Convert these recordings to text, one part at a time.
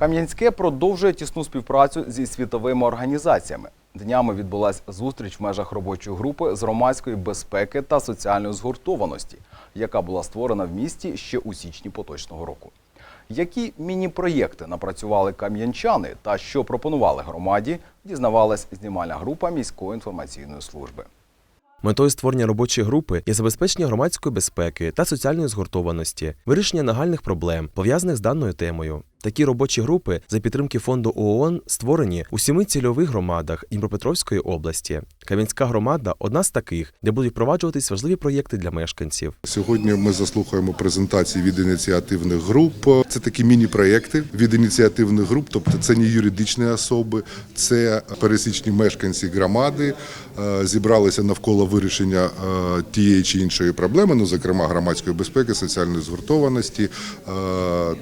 Кам'янське продовжує тісну співпрацю зі світовими організаціями. Днями відбулася зустріч в межах робочої групи з громадської безпеки та соціальної згуртованості, яка була створена в місті ще у січні поточного року. Які міні-проєкти напрацювали кам'янчани та що пропонували громаді, дізнавалась знімальна група міської інформаційної служби. Метою створення робочої групи є забезпечення громадської безпеки та соціальної згуртованості, вирішення нагальних проблем, пов'язаних з даною темою. Такі робочі групи за підтримки фонду ООН створені у сіми цільових громадах Дніпропетровської області. Кам'янська громада одна з таких, де будуть впроваджуватись важливі проєкти для мешканців. Сьогодні ми заслухаємо презентації від ініціативних груп. Це такі міні-проєкти від ініціативних груп, тобто це не юридичні особи, це пересічні мешканці громади, е, зібралися навколо вирішення е, тієї чи іншої проблеми, ну зокрема громадської безпеки, соціальної згуртованості, е,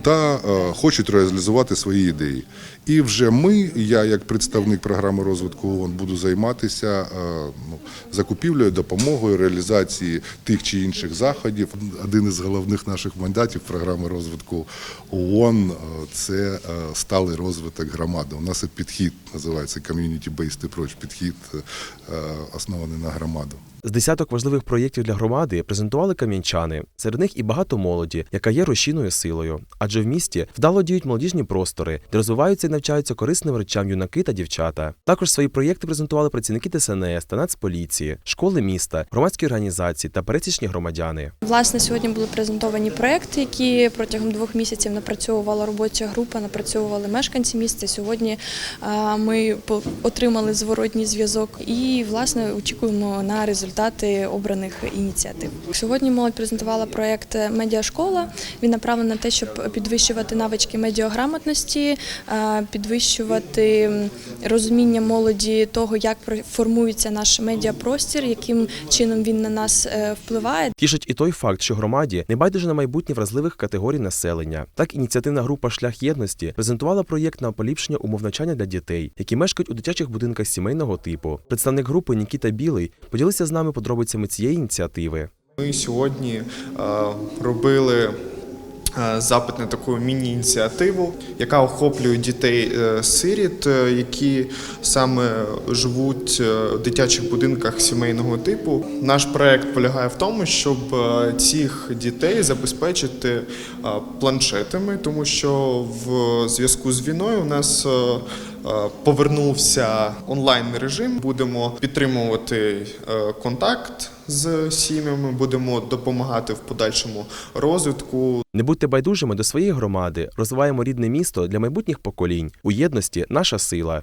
та хочуть реалізувати свої ідеї. І вже ми, я як представник програми розвитку ООН, буду займатися закупівлею, допомогою, реалізації тих чи інших заходів. Один із головних наших мандатів програми розвитку ООН е, – це е, сталий розвиток громади. У нас і підхід називається Community-Based Approach, підхід е, оснований на громаду. З десяток важливих проєктів для громади презентували кам'янчани. Серед них і багато молоді, яка є рушійною силою. Адже в місті вдало діють молодіжні простори, де розвиваються і навчаються корисним речам юнаки та дівчата. Також свої проєкти презентували працівники ДСНС та Нацполіції, школи міста, громадські організації та пересічні громадяни. Власне, сьогодні були презентовані проекти, які протягом двох місяців напрацьовувала робоча група, напрацьовували мешканці міста. Сьогодні ми отримали зворотній зв'язок і власне очікуємо на результати обраних ініціатив. Сьогодні молодь презентувала проект Медіашкола. Він направлений на те, щоб підвищувати навички медіаграмотності, підвищувати розуміння молоді того, як про- формується наш медіапростір, яким чином він на нас е, впливає. Тішить і той факт, що громаді не байдуже на майбутнє вразливих категорій населення. Так, ініціативна група Шлях єдності презентувала проєкт на поліпшення умов навчання для дітей, які мешкають у дитячих будинках сімейного типу. Представник групи Нікіта Білий поділився з нами подробицями цієї ініціативи. Ми сьогодні е, робили запит на таку міні-ініціативу, яка охоплює дітей е, сиріт, е, які саме живуть е, в дитячих будинках сімейного типу. Наш проект полягає в тому, щоб е, цих дітей забезпечити е, планшетами, тому що в зв'язку з війною у нас е, е, повернувся онлайн режим. Будемо підтримувати е, контакт з сім'ями, будемо допомагати в подальшому розвитку. Не будьте байдужими до своєї громади, розвиваємо рідне місто для майбутніх поколінь. У єдності наша сила.